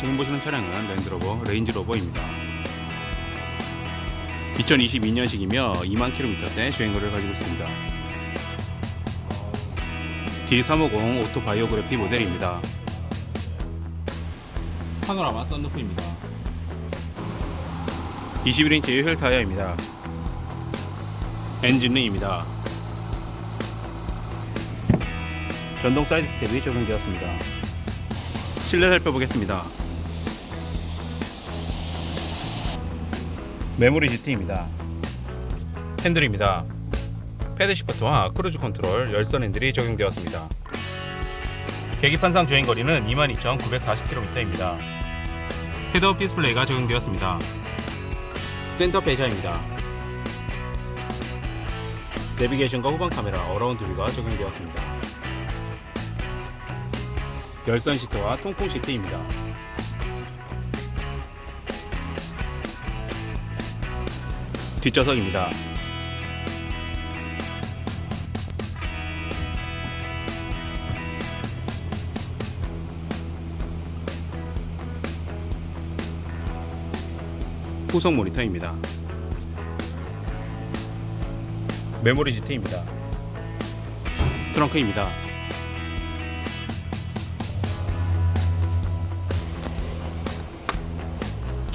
지금 보시는 차량은 랜드로버 레인지로버입니다. 2022년식이며 2만 킬로미터대 주행거리를 가지고 있습니다. D350 오토 바이오그래피 모델입니다. 파노라마 썬루프입니다. 21인치 휠 타이어입니다. 엔진링입니다. 전동 사이드 스텝이 적용되었습니다. 실내 살펴보겠습니다. 메모리 GT입니다. 핸들입니다. 패드 시프트와 크루즈 컨트롤 열선 핸들이 적용되었습니다. 계기판상 주행 거리는 22,940km입니다. 헤드업 디스플레이가 적용되었습니다. 센터 배자입니다. 내비게이션과 후방 카메라 어라운드 뷰가 적용되었습니다. 열선 시트와 통풍 시트입니다. 뒷좌석입니다. 후속 모니터입니다. 메모리 GT입니다. 트렁크입니다.